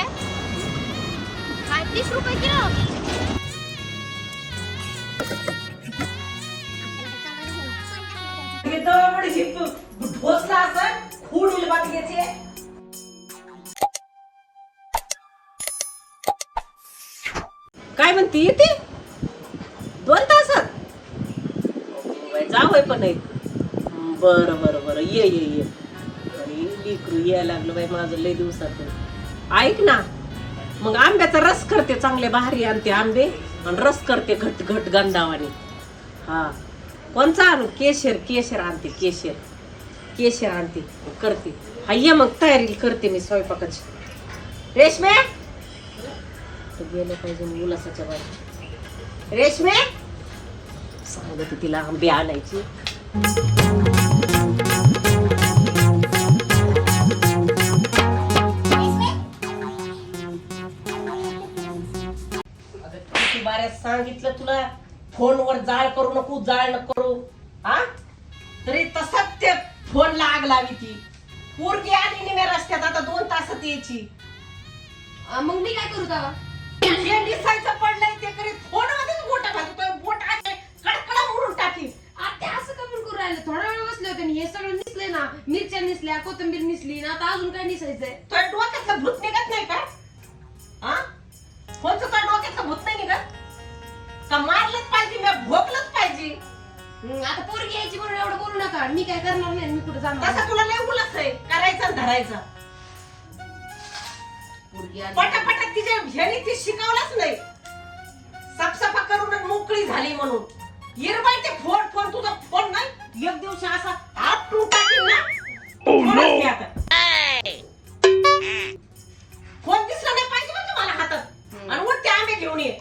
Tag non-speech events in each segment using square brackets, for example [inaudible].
रुपये? तीस रुपये किलो. ढोसला असं खूड उलबात घ्यायचे काय म्हणते? येते? दोन तासात? जावय पण नाही बरं बरं बरं. ये ये ये. अरे लिकरू यायला लागलं बाई माझं लय दिवसातून ऐक ना. मग आंब्याचा रस करते चांगले भारी आणते आंबे आणि रस करते घट घट गंधावाने. हा. कोणचा आणू? केशर केशर आणते केशर. केशर आणते करते. हा ये मग तयारी करते मी स्वयंपाकाची. रेशमे? गेलं पाहिजे मी उलासाच्या बाहेर. रेशमे? सांगते तिला आंबे आणायची. सांगितलं तुला फोनवर जाळ करू नको जाळ नको करू. हा? तरी तसाच ते फोन लाग लावी ती. पोरगी आली निम्या रस्त्यात आता दोन तासात यायची. अं, मग मी काय करू तेव्हा? जे दिसायचं पडलंय ते करीत फोन मध्येच बोट घालतोय बोट कडकडा मोडून टाकली आता असं का म्हणून करू राहिले? थोडा वेळ बसले होते आणि हे सगळं निसले ना मिरच्या निसल्या कोथिंबीर निसली ना आता अजून काय निसायचंय? तुझ्या डोक्यातलं भूत निघत नाही का? हा? फोनचं तुझ्या डोक्यातलं नका मी काय करणार नाही मी कुठे जाणार तसं तुला लय उलस आहे. करायचं आणि धरायचं. पोरगी आली. पटापटा तिच्या ह्यानी ती शिकवलंच नाही. साफसफा करून मोकळी झाली म्हणून. हिरबाई ते फोन फोन तुझा फोन नाही. एक दिवशी असा आपटून टाकील ना. फोनच घे आता. फोन दिसला नाही पाहिजे ना तुम्हाला हातात. आणि उठ ते आंबे घेऊन ये.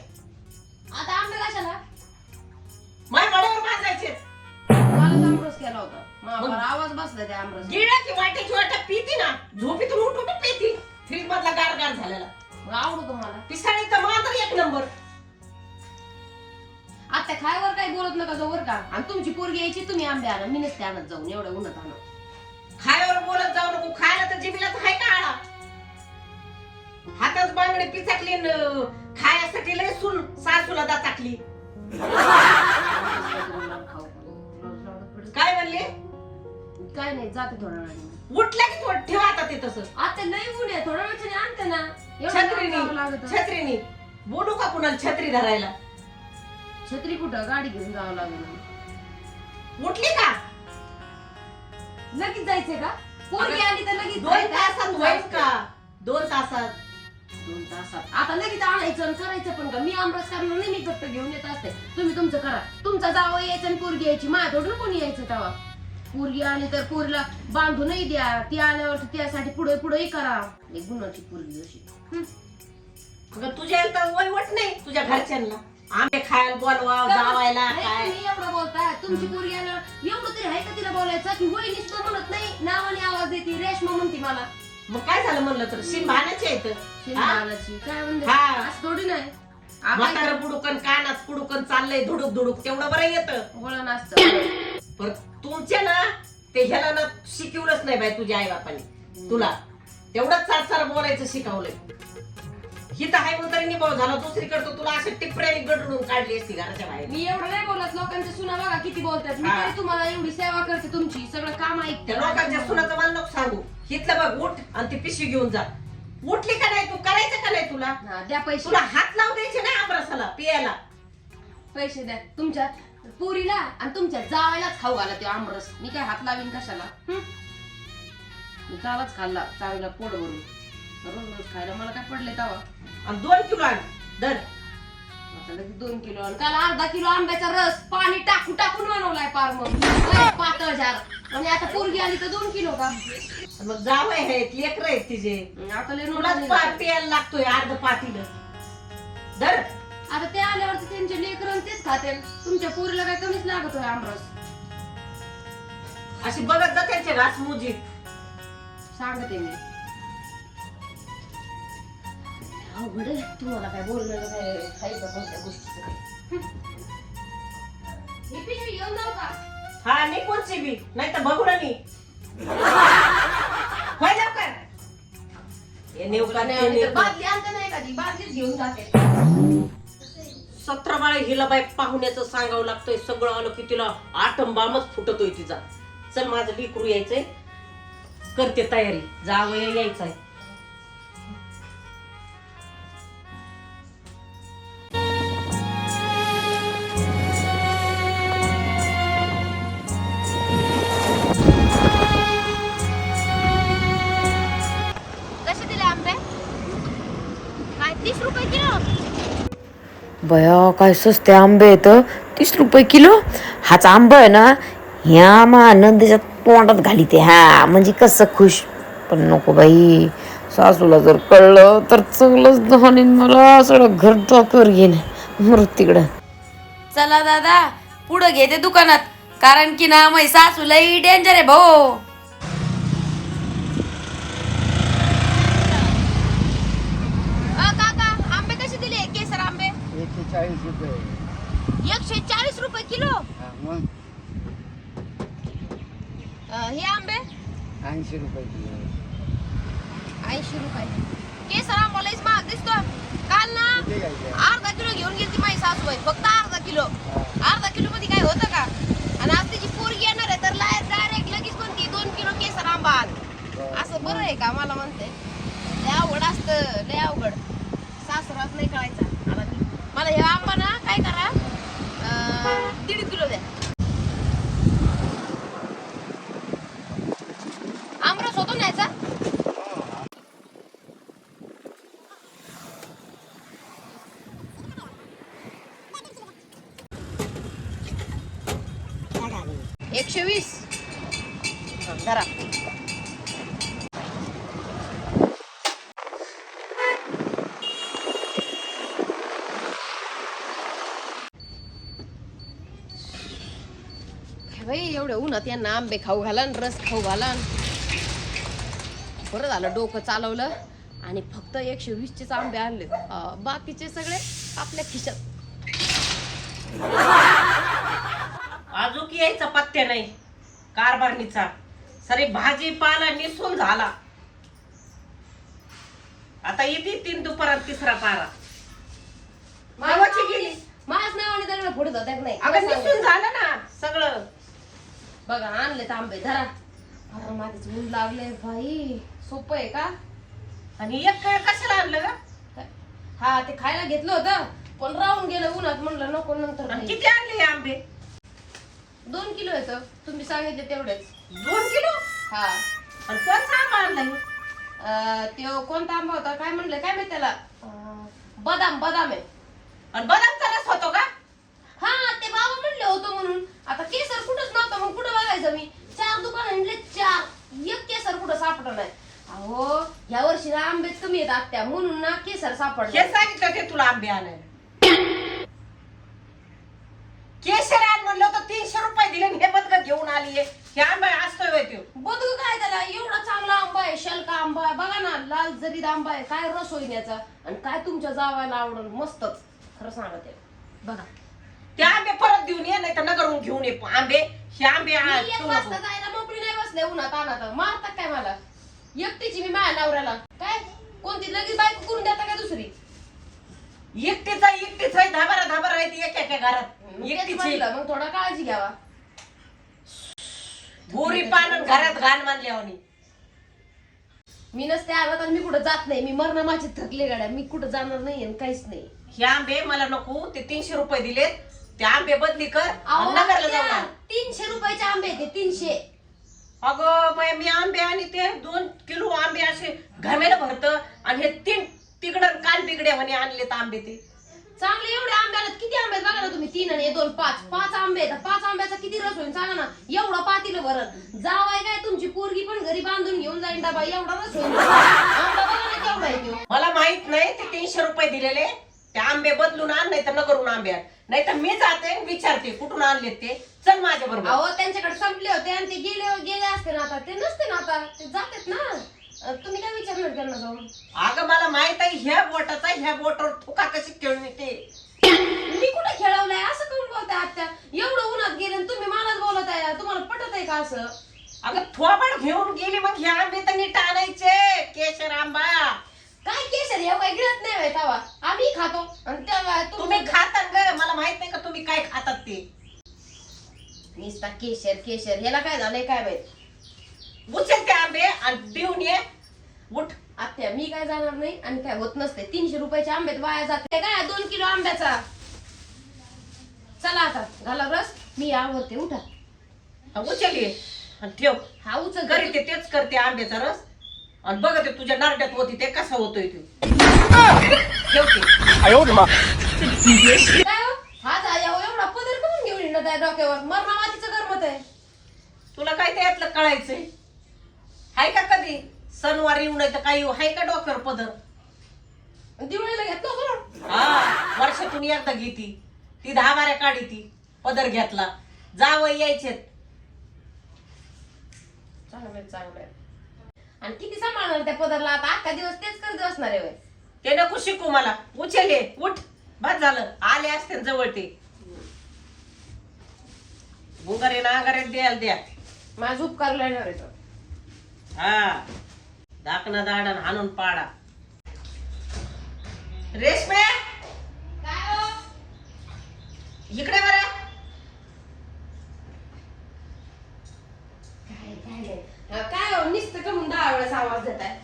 मला आवाज बसला त्या आमरस गिळा की वाटेची वाटा पिती ना झोपीतून उठून पिती. फ्रीज मधला गार गार झालेला. मग आवडतो मला? पिसाळी तर मात्र एक नंबर. आता खायवर काही बोलत नका जाऊ बरं का? आणि तुमची पोरगी यायची तुम्ही आंबे आणा. मी नसते आणत जाऊन एवढ्या उन्हात आणा. खायवर बोलत जाऊ नको. खायला तर जिबीला तर आहे का आळा? हातात बांगडे पिचाकली न खायासाठी लय सुन सासूला दाताकली. [laughs] काय म्हणले? काय नाही जाते थोड्या वेळाने उठल्या की थोडं ठेवा आता ते तसं. आता नाही ऊन आहे थोड्या वेळाने आणते ना. एवढं लांब छत्रीनी जावं लागतं. छत्रीनी. बोलू का कुणाला छत्री धरायला? छत्री कुठं? गाडी घेऊन जावं लागेल. उठली का? लगेच जायचंय का? पोरगी आली तर लगेच दोन. तासात होईल का? दोन तासात. दोन तासात. आता लगेच आणायचं आणि करायचं पण का? मी आमरस करणार नाही मी फक्त घेऊन येत असते. तुम्ही तुमचं करा. तुमचा जावं यायचं आणि पोरगी यायची. माझ्या थोडून कोणी यायचं तेव्हा? पोरगी आली तर पोरीला बांधूनही द्या. ती आल्यावर त्यासाठी पुढे पुढेही करा. एक गुणाची पोरगी अशी. हं. अगं तुझ्या तर वयवट नाही तुझ्या घरच्यांना. आंबे खायला बोलवा जावायला नाही, काय? तुम्ही एवढं बोलताय तुमची पोरगी आल्यावर एवढं तरी आहे का तिला बोलायचं? की वय नुसतं म्हणत नाही नावाने आवाज देते रेशमा म्हणते मला. मग काय झालं म्हणलं तर? शिन भाण्याचे येत शेणमालाची काय म्हणते? हा. असं थोडी नाही. म्हातार पुडुकन कानात पुडुकन चाललंय धुडुक धुडुक. तेवढं बरं येतं. गोळा नाचतं पण तुमच्या ना ते ह्याला ना शिकवलंच नाही बाई तुझ्या आई बापाने तुला. तेवढंच चार चार बोलायचं शिकवलंय. ही तर हाय म्हणून तरी निभाव झाला दुसरीकडे तुला असे टिपऱ्याने गडडून काढली असती घराच्या बाहेर. मी एवढं नाही बोलत लोकांच्या सुना बघा किती बोलतात. मी हा. तरी तुम्हाला एवढी सेवा करते तुमची सगळं काम त्या ऐकते लोकांच्या सुनाचं मला नको सांगू. हिथलं बघ उठ आणि ती पिशवी घेऊन जा. उठली का नाही तू? करायचं का नाही तुला? हा, द्या पैसे. तुला हात लावू द्यायचे ना आमरसाला पियाला पैसे द्या. तुमच्या पुरीला आणि तुमच्या जावायलाच खाऊ घाला ते आमरस. मी काय हात लावीन कशाला? हं? मी कालच खाल्ला चावीला पोट भरून. रोज रोज खायला मला काय पडले तवा? आणि दोन किलो आण. दर आता लगेच दोन किलो आणि. काल अर्धा किलो आंब्याचा रस पाणी टाकून टाकून बनवलाय पार मग. लय पातळ जार आणि आता पोरगी आली तर दोन किलो का? मग जावय आहेत लेकर आहेत तिचे. आता लय तुलाच नोटा पा- निघाल्या. पियाला लागतोय अर्ध पातीला. दर आता ते आल्यावरती त्यांचे लेकर तेच खाते. तुमच्या पोरीला काय कमीच लागत होय आमरस? अशी बघत जा त्यांचे घास मुजी. सांगते मी. अवघड आहे. तुम्हाला काय काय आहे का कोणत्या गोष्टीचं काही? ही पिशवी घेऊन जाऊ का? हा नाही कोणची बी? नाही तर बघू ना नी. होय लवकर. हे नेऊ का नाही ते तर का? बादली आणते नाही एखादी बादलीच घेऊन जाते. सतरा बाळे हिला बाय पाहुण्याचं सांगावं लागतंय. सगळं आलं की तिला आटंबामच फुटतोय तिचा. चल माझं लिकरू यायचंय. करते तयारी. जावं यायचंय. बया काय स्वस्त आंबे आहेत तीस रुपये किलो? हाच आंबा आहे ना ह्या मा नंदीच्या तोंडात घाली ते हा. म्हणजे कसं खुश? पण नको बाई. सासूला जर कळलं तर चांगलंच दहानीन मला सगळं घर कर घेईन मृत तिकडं. चला दादा पुढं घेते दुकानात कारण की ना मै सासूलाही डेंजर आहे भाऊ अ, काका आंबे कसे दिले केसर आंबे एकशे चाळीस रुपये एकशे चाळीस रुपये किलो. हा, मग? अ, हे आंबे? ऐंशी रुपये किलो. ऐंशी रुपये. केसर आंबा लईच महाग दिसतो काल ना घ्यायचे? अर्धा किलो घेऊन गेली माझी सासूबाई. फक्त अर्धा किलो अर्धा किलो मध्ये काय होतं का आणि आज तिची पोरगी येणार आहे तर डायरेक्ट लगेच म्हणते दोन किलो केसर आंबा आण असं बरं आहे का मला म्हणते लय अवघड असतं लय अवघड सासराच नाही कळायचा आता मी मला हे आंबा ना काय करा अं, दीड किलो द्या आमरस होतो ना याचा एकशे वीस धरा काय बाई एवढ्या उन्हात यांना आंबे खाऊ घालन रस खाऊ घालन. बरं झालं डोकं चालवलं आणि फक्त एकशे वीसचेच आंबे आणले. बाकीचे सगळे आपल्या खिशात. अजून यायचा पत्त्या नाही. कारभारणीचा. सरे भाजीपाला निसून झाला. आता येते तीन दुपारात तिसरा पारा. गावाची गेली. नावाने त्यांना पुढे जातात नाही. अगं निसून झालं ना सगळं. बघा आणले तांबे धरा. अरे माझेच ऊन लागले बाई. सोपं आहे का? आणि एक वेळ कशाला आणलं काय? हा ते खायला घेतलं होतं. पण राहून गेलं उन्हात म्हणलं नको नंतर आणि. किती आणले हे आंबे? दोन किलो येतं तुम्ही सांगितले तेवढेच. दोन किलो? हा. आणि कोणता आंबा आणलाय अं, त्यो कोणता आंबा होता? काय म्हणलं? काय माहिती त्याला? अं, बदाम बदाम आहे. आणि बदामचा रस होतो का? हा ते बाबा म्हणले होतं म्हणून. आता केसर कुठंच नव्हतं मग कुठं बघायचं मी? चार दुकान आणले चार. एक केसर कुठं सापडलं नाही. अहो या वर्षी ना आंबे कमी येतात त्या म्हणून ना केसर सापडले हे सांगितलं ते तुला आंबे आणायला. केशर आण म्हणलं होतं तीनशे रुपये दिले आणि हे बदक घेऊन आली हे आंबा असतोय होय त्यो. काय त्याला? एवढा चांगला आंबा आहे शलका आंबा आहे. बघा ना लाल जरीद आंबा आहे. काय रस होईल याचा? आणि काय तुमच्या जावायला आवडल? मस्तच. खरं सांगा ते बघा ते आंबे परत देऊन ये नाही तर नगरून घेऊन ये आंबे हे आंबे आण, मी एक ठेवू वाजता नको. जायला मोकळी नाही बसले उन्हात अनात मारतात काय मला? एकटीची मी माझ्या नवऱ्याला. काय? कोणती लगेच बायको करून देता काय दुसरी? एकटीचा एकटीचा धाबारा धाबारा आहे ती एका एका घरात. तेच एकटीची. म्हणलं, मग थोडा काळजी घ्यावा. बोरी पान घरात घाण मानल्यावानी मी नसते आला तर मी कुठं जात नाही. मी मरण माझी थकले गाड्या. मी कुठं जाणार नाही आणि काहीच नाही. हे आंबे मला नको ते तीनशे रुपये दिलेत. ते आंबे बदली कर. अहो, नगरला. तीनशे रुपयाचे आंबे ते तीनशे. अगं बाई, मी आंबे आणि ते दोन किलो आंबे असे घामेला भरत आणि हे तीन तिकडं कान बिगड्या म्हणे आणले आंबे ते. चांगले एवढे आंबे आलेत. किती आंबे आहेत बघा ना तुम्ही? तीन आणि हे दोन पाच. पाच आंबे आहेत. पाच आंब्याचा किती रस होईल सांगा ना? एवढं पातीलं भरत. जावाय काय तुमची पोरगी पण घरी बांधून घेऊन जाईन डबा. एवढा रस होईल. आंबा बघा ना केवढा आहे तो. मला माहीत नाही ते तीनशे रुपये दिलेले. ते आंबे बदलून आण नाही तर नगरून आंबे आण नाही तर मी जाते विचारते कुठून आणले ते? चल माझ्या बरोबर अहो त्यांच्याकडे संपले होते आणि ते गेले गेले असते ना आता. ते नसते ना आता. ते जातात ना. अं, तुम्ही काय विचारणार त्यांना जाऊन? अगं मला माहीत आहे ह्या बोटाचा ह्या बोटावर थुका कशी खेळून येते मी कुठे खेळवलंय? असं करून बोलताय आत्या? एवढं उन्हात गेले आणि तुम्ही मलाच बोलत आहे. तुम्हाला पटत आहे का असं? अगं थोबाड घेऊन गेली मग हे आंबे तर नीट आणायचे. केशर आंबा. खातो. आणि त्या तुम्ही खातात ग. मला माहीत नाही का तुम्ही काय खातात ते. निसता केशर केशर. याला काय झालंय काय माहीत उचल ते आंबे आणि देऊन ये. उठ. आत्या मी काय जाणार नाही? आणि काय होत नसते. तीनशे रुपयाच्या आंब्यात वाया जाते काय? दोन किलो आंब्याचा. चला आता. घाला रस. मी आवडते उठा. हा, उचल ये. आणि ठेव. हा उचल. घरी ते तेच करते आंब्याचा रस. आणि बघ ते तुझ्या नारड्यात होती ते कसा होतोय तू. ठेवते काय हो? हा जा एव- एवढा पदर करून घेऊन येणार त्या डोक्यावर? मरणा मातीचं गरमत आहे. तुला काय त्यातलं कळायचंय? हाय का कधी? सणवार येऊ नाही तर काही येऊ. हाय का डोक्यावर पदर? आणि दिवाळीला घेतलं बरं हा वर्षातून एकदा घेती. ती दहा बाऱ्या काढी ती पदर घेतला. जावं यायचे चांगलं आहे, चांगलं आहे. आणि किती सांभाळणार त्या पदरला आता? अख्खा दिवस तेच करत बसणार आहे होय. ते नको शिकू मला. उचल ये उठ. बस झालं. आले असते जवळ ते. गुंगारे नागारे द्याल द्या. माझा उपकार येणार आहे तो. हा. दाकना दाडन हाणून पाडा. रेशमे! इकडे बरं हा, काय हो नुसतं कमून दहा वेळेस आवाज देत आहे.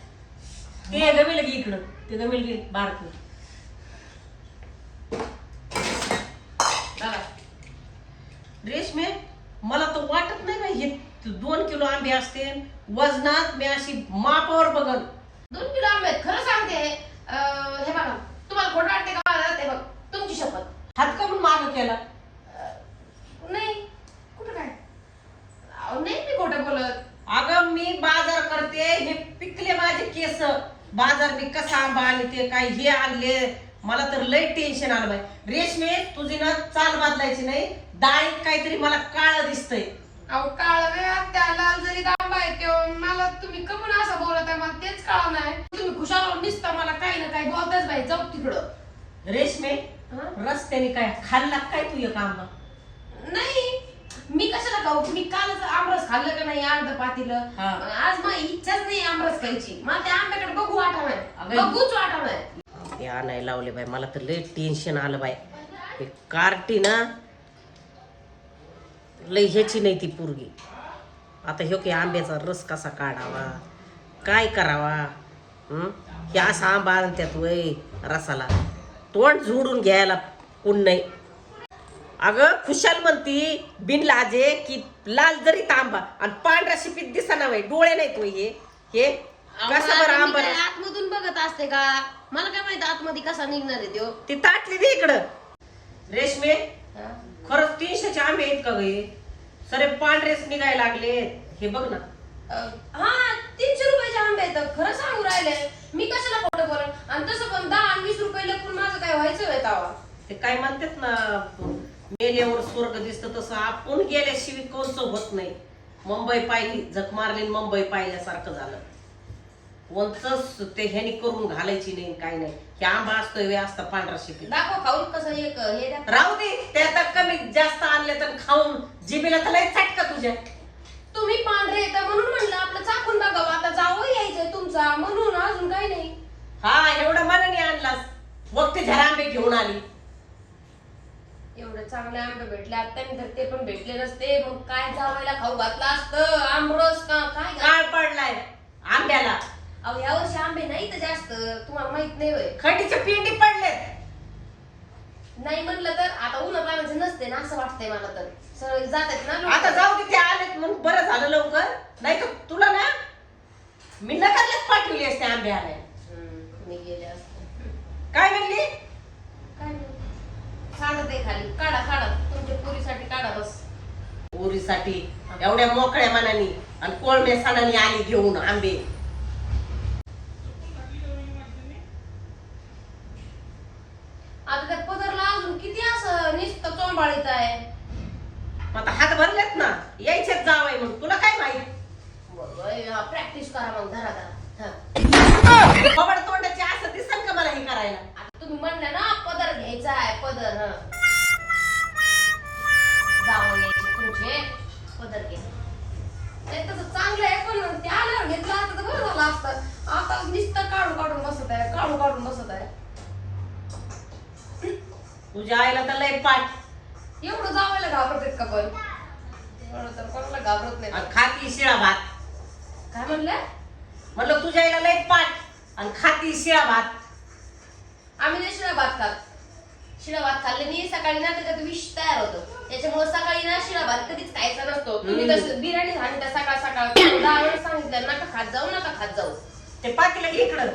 ते गमिल की इकडं ते गमिल की बारक रेशमे मला तर वाटत नाही ना हे दोन किलो आंबे असते वजनात मी अशी मापावर बघल दोन किलो आंबे आहेत. खरं सांगते अं, हे बघा तुम्हाला खोटं वाटते का मला ते बघ तुमची शपथ हात कमून माग केला नाही कुठं काय अहो, नाही मी खोटं बोलत अगं मी बाजार करते हे पिकले माझे केस बाजार मी कसा आंबा आणि हे आणले मला तर लय टेन्शन आलं बाई. रेशमे तुझी ना चाल बदलायची नाही. डाळीत काहीतरी मला काळ दिसतंय. अहो काळ त्या लाल जरी आंबा आहे तेव्हा मला तुम्ही कमून असं बोलत आहे मला तेच काळ नाही. तुम्ही खुशाल निसता मला काही ना काही बोलताच बाई जाऊ तिकडं. रेशमे? रस्त्याने काय खाल्ला काय तू एक आंबा नाही मी कशाला खाऊ? मी कालच आमरस खाल्लं का नाही अर्ध पातीलं. आज माझी इच्छाच नाही आमरस खायची. मला त्या आंब्याकडे बघू वाटा नाही अगं, बघूच वाटा नाही ते आणायला लावले बाय मला तर लय टेन्शन आलं बाय हे कार्टी ना लय ह्याची नाही ती पोरगी. आता ह्यो की आंब्याचा रस कसा काढावा? काय करावा? हं? हे असा आंबा आणत्यात वय रसाला. तोंड झोडून घ्यायला कोण नाही. अगं खुशाल म्हणती बिन लाजे की लाल जरी तांबा आणि पांढरा शिपीत दिसाना बाई. डोळे नाहीत वय हे. हे कसा बरं आंबा मी काय आतमधून बघत असते का? मला काय माहीत आतमध्ये कसा निघणार आहे त्यो. ती ताटली दे इकडं. रेशमे खरंच तीनशेचे आंबे आहेत का गे सरे पांढरेच निघायला लागले. हे बघ ना. हा तीनशे रुपयाचे आंबे आहेत. खरं सांगू राहिले मी कशाला खोटं बोलत आणि तसं पण दहा आणि वीस रुपये लपून माझं काय व्हायचं आहे तवा ते काय म्हणतात ना मेल्यावर स्वर्ग दिसतं तसं. आपण गेल्याशिवाय कोणचं होत नाही. मुंबई पाहिली जख मारली मुंबई पाहिल्यासारखं झालं. कोणतंच ते ह्यानी करून घालायची नाही काय नाही. हे आंबा असतोय वे असता पांढरा शिपी. दाखव खाऊन कसं एक हे द्या. राहू दे ते आता कमी जास्त आणले तर खाऊन जिबीला तर लय चटका तुझ्या. तुम्ही पांढरे येता म्हणून म्हणलं आपलं चाकून बघावं आता जावं यायचंय तुमचा म्हणून अजून काही नाही. हा एवढं मनाने आणलास. मग ते झरा आंबे घेऊन आली. एवढे चांगले आंबे भेटले आता मी तर ते पण भेटले नसते. मग काय जावायला खाऊ घातलं असतं? आमरस का काय? काळ पडलाय आंब्याला. अहो या वर्षी आंबे नाही तर जास्त. तुम्हाला माहीत नाही होय. खटीचे पिंडी पडलेत. नाही म्हणलं तर आता उन्हा पाण्याचं नसते ना असं वाटतंय मला तर. सरळ जातात ना लोकं. आता जाऊ दे ते आलेत म्हणून बरं झालं लवकर. नाही तर तुला ना मी नकारलेच पाठवली असते आंबे आणायला. हम्म, मी गेले असते. काय म्हणली? काय नाही. सांगत आहे खाली. काढा काढा. तुमच्या पुरीसाठी काढा बस. पोरीसाठी. एवढ्या मोकळ्या मनाने आणि कोळम्या सणाने आली घेऊन आंबे आता त्या पदरला अजून किती असं नुसतं चोंबाळीत आहे मग आता हात भरलेत ना यायचेच जावाय मग तुला काय माहीत प्रॅक्टिस करा मग धरा धरा हा. खबड तोंडाचे असं दिसल का मला हे करायला? आता तुम्ही म्हणले ना पदर घ्यायचा आहे पदर. हं. जावं यायचे तुमचे पदर घे. ते तसं चांगलं आहे पण ते आल्यावर घेतलं असतं तर बरं झालं असतं. आता नुसतं काढून काढून बसत आहे काढून काढून बसत आहे. तुझ्या आईला तर लय पाठ. एवढं जावायला घाबरत का पण? एवढं तर कोणाला घाबरत नाही. खाती शिळा भात. काय म्हणलं? म्हणलं तुझ्या आईला लय पाठ आणि खाती शिळा भात. आम्ही नाही शिळा भात खात. शिळा भात खाल्ले मी सकाळी ना त्याच्यात विष तयार होतं. त्याच्यामुळे सकाळी ना शिळा भात कधीच खायचा नसतो. तुम्ही तसं बिर्याणी सांगता सकाळ सकाळ दहा वेळेस सांगितलं नका खात जाऊ नका खात जाऊ. ते पातीला घे इकडं.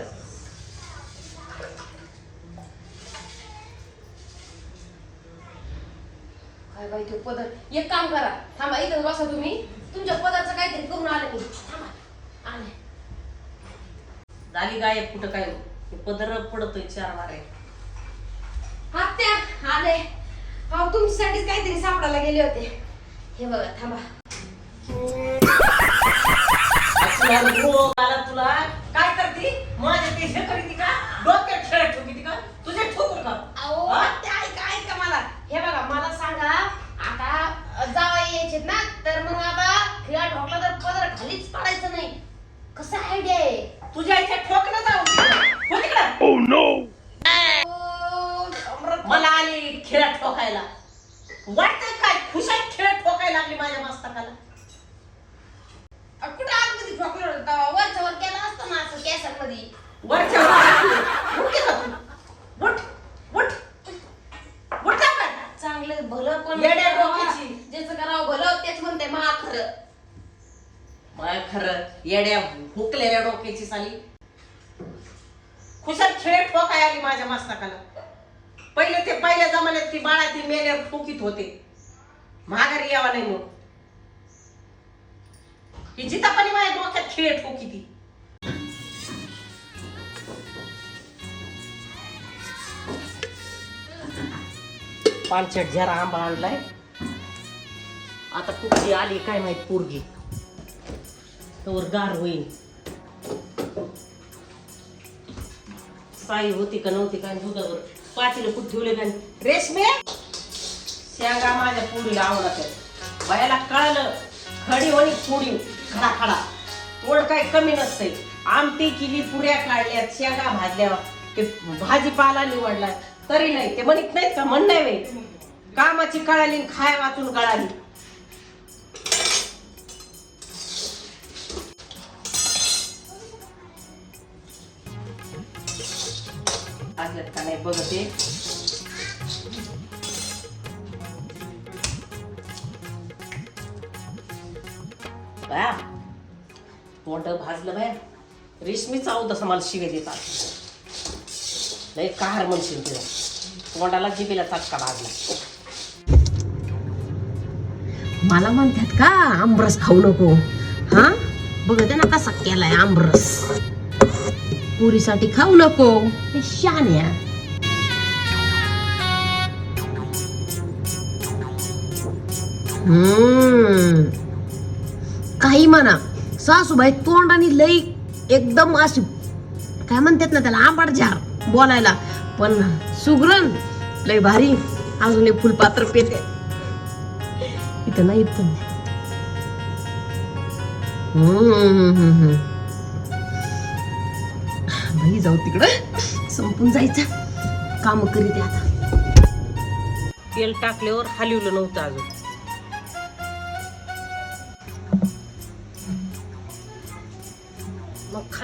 काय बाई ते पदर? एक काम करा. थांबा इथं बसा तुम्ही. तुमच्या पदाचं काहीतरी करून आले मी. थांबा. आले. झाली गायब कुठं काय हे? पदर पडतोय चार वारे. आत्या आले. हो तुमच्यासाठीच काहीतरी सापडायला गेले होते. हे बघा थांबा. आला तुला. काय करते? माझ्या ते हे करीती का? डोक्यात खेळत ठोकीती का? तुझे ठोकर का? अहो हा? आत्या ऐका ऐका मला. हे बघा मला सांगा आता जावा यायचे ना तर मग आता खिळा ठोकला तर पदर खालीच पडायचं नाही. कसं आयडिया आहे तुझ्या इथे ठोकणं जाऊ हो तिकडं ओ, अमृत. मला आली खेळ ठोकायला वाटतंय काय खुशात खेळ ठोकायला लागली माझ्या मस्तकाला अ, कुठं आतमध्ये ठोकलं होतं तेव्हा? वरच्या वर केलं असतं ना असं केसांमध्ये वरच्या वर. उठ की गं तू. उठ उठ उठ लवकर. चांगलं भलं पण येड्या डोक्याची. ज्याचं करावं भलं तेच म्हणते मा खरं माय खरं येड्या हुकलेल्या डोक्याची साली. खुशात खेळ ठोकाय आली माझ्या मस्तकाला. पहिले ते पहिल्या जमान्यात ती बाळा ती मेल्यावर ठोकीत होते. महागारी यावा नाही मग ही जितापणी माझ्या डोक्यात खेळ ठोकी ती. पानचट झरा आंबा आणलाय. आता कुठली आली काय माहीत पोरगी. तर गार होईल. साई होती का नव्हती का दुधावर? पातीला कुठे ठेवले का रेशमे? शेंगा माझ्या पुडीला आवडत बायाला कळलं खडी होणी पुडी खडा खडा. तोड काय कमी नसते आमटी केली पुऱ्या काढल्यात शेंगा भाजल्या ते भाजीपाला निवडला. तरी नाही ते म्हणत नाहीत का? म्हण नाही कामाची कळाली खाय वाचून कळाली. आजल्यात का नाही बया भाजलं बाया. रेशमी चावत तसं मला शिवे देतात. लय कार म्हणशील तुला तोंडाला जिबेला चटका भाजला. मला म्हणतात का आंबरस खाऊ नको? हा? बघते ना कसा केलाय आंबरस पुरीसाठी खाऊ नको. शान्या काही म्हणा. सासूबाई तोंड आणि लई एकदम अशी काय म्हणतात ना त्याला आंबाड झार बोलायला. पण सुगरण लय भारी अजून एक फुलपात्र पेते. इथं नाही पण हम्म, हम्म, हम्म, हम्म. बाई जाऊ तिकडं. संपून जायचं. काम करीत आता. तेल टाकल्यावर हलवलं नव्हतं अजून.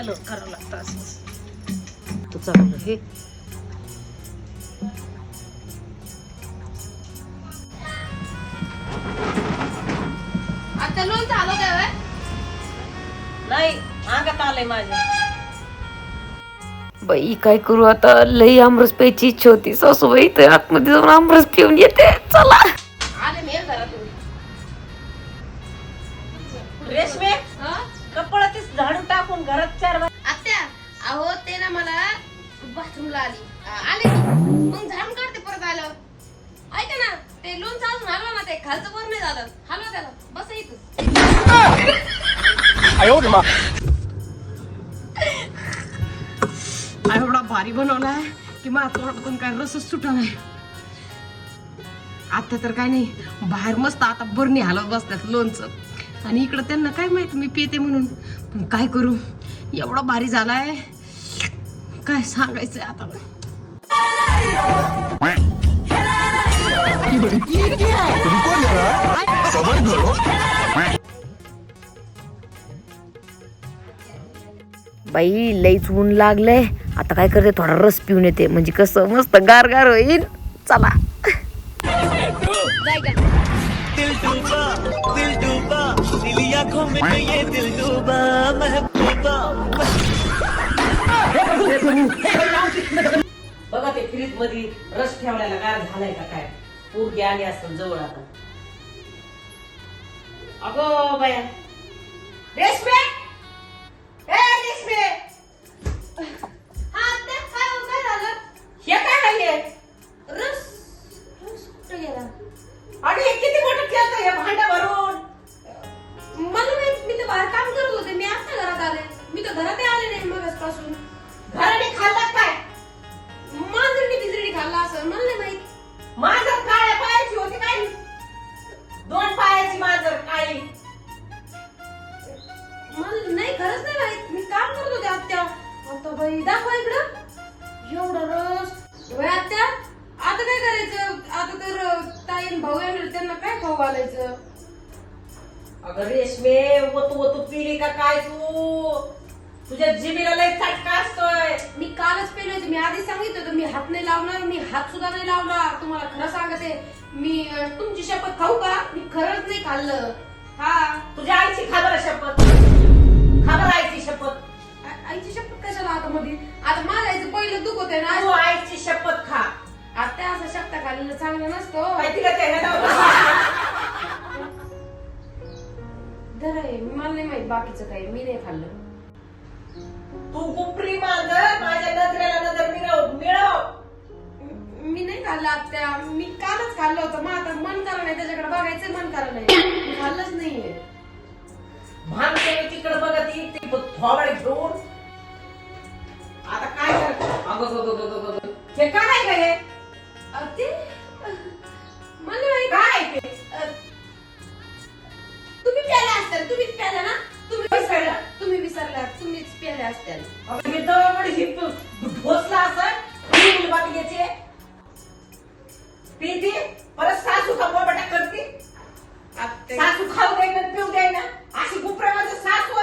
खालं करावं लागतं असं. तू चांगलं हे. आता लोणचं आलं काय बाय? नाही अंगात आलंय माझ्या बाई काय करू आता? लई आमरस प्यायची इच्छा होती. सासूबाई तर आतमध्ये जाऊन आमरस पिऊन येते. ते खालचं वर नाही झालं हलवा त्याला. बस इथं. एवढा भारी बनवलाय की माझ्या तोंडातून काय रसच सुटा नाही आता तर काय नाही बाहेर मस्त आता बरणी हलवत बसतात लोणचं. आणि इकडं त्यांना काय माहीत मी पिते म्हणून. पण काय करू? एवढा भारी झालाय. काय सांगायचंय आता? बाई लईच ऊन लागलंय. आता काय करते? थोडा रस पिऊन येते. म्हणजे कसं? मस्त गार गार होईल चला. दिल डूबा दिल डूबा दिली आंखों में ये दिल डूबा महबूबा बघा ते फ्रीजमध्ये रस ठेवल्याला गार झालाय का काय? पोरगी आली असत जवळ आता. अगो बाया. रेशमे! ए रेशमे! हा ते काय हो, काय झालं? हे काय रस. रस कुठं गेला? आणि हे किती मोठं केलं हे भांड भरून. मला माहीत मी तर बाहेर काम करत होते. मी आता घरात आले. मी तर घरात आले नाही मगासपासून. घराने खाल्लं काय? मांजरणी बिजरणी खाल्ला असं. मला नाही माहीत. माझं काळ्या पायाची होती काय? दोन पायाची माझं काळी मला नाही खरंच नाही माहीत. मी काम करत होते आत्या. आता बाई दाखवा इकडं. एवढं रस. बाई आत्या? आता काय करायचं? आता तर ताई भाऊ येणार त्यांना काय खाऊ घालायचं? अगं रेशमे वतू वतू पिली का काय तू? तुझ्या जिबीला लय चटका असतोय. मी कालच पेले होते मी आधीच सांगितलं होतं मी हात नाही लावणार मी हात सुद्धा नाही लावला तुम्हाला खरं सांगते मी अं, तुमची शपथ खाऊ का? मी खरंच नाही खाल्लं. हा. तुझ्या आईची खबर शपथ. खबर आईची शपथ. आ- आईची शपथ कशाला आता मध्ये आता माझ्या आईचं पहिलं दुख होतंय तू ना आईची शपथ खा. आता असं शब्द खाल्लेलं चांगलं नसतं माहिती का ते धर आहे मला नाही माहीत बाकीचं काही. मी नाही खाल्लं. तू गुपरी मांजर माझ्या नजरेला नजर मिळव मिळव. मी नाही खाल्लं आत्या. मी कालच खाल्लं होतं. मग आता मन करा नाही त्याच्याकडे बघायचं मन करा नाही. मी खाल्लंच नाहीये. भांगते तिकडे बघत येईल ते थोबड घेऊन. आता काय कर अगं गं गं गं गं गं. हे काय हे? ते मला नाही माहीत काय ते? तुम्ही प्याला असताल तुम्हीच प्याला ना? तुम्ही विसरला तुम्ही विसरला तुम्हीच प्याले असताल अगं हे दवड हे प- ढोसला असं पिऊन बाटलीचे पिती परत सासू का मोबाटा करते. सासू खाऊ दे ना पिऊ दे ना. अशी गुपऱ्यामध्ये सासू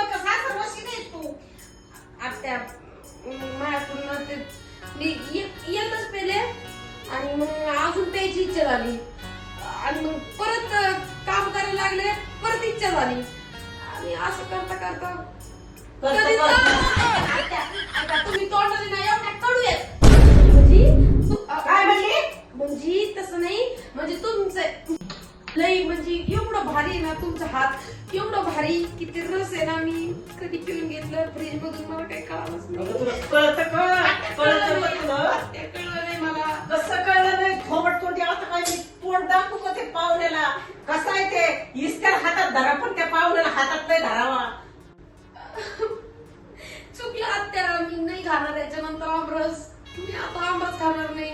मी आता आंबाच खाणार नाही.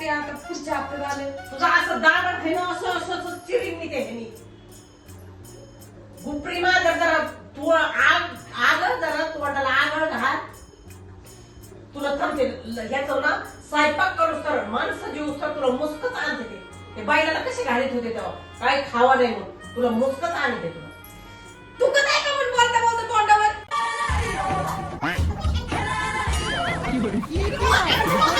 ते आता पुढच्या हप्त्यात आले तुझं असं दाबड घेणं असं असं असं चिरीन मी ते ह्यानी गुपरी माझं जरा तू आग आग जरा तोंडाला आगळ घाल. तुला थांबते. ह्याचं ना स्वयंपाक करूस तर माणसं जीवस तर तुला मुस्कच आणते ते. ते बायला कसे घालीत होते तेव्हा? काय खावा नाही मग तुला मुस्कच आणते तुला तू का काय का म्हणून बोलता बोलता तोंडावर? [laughs] [laughs] [laughs]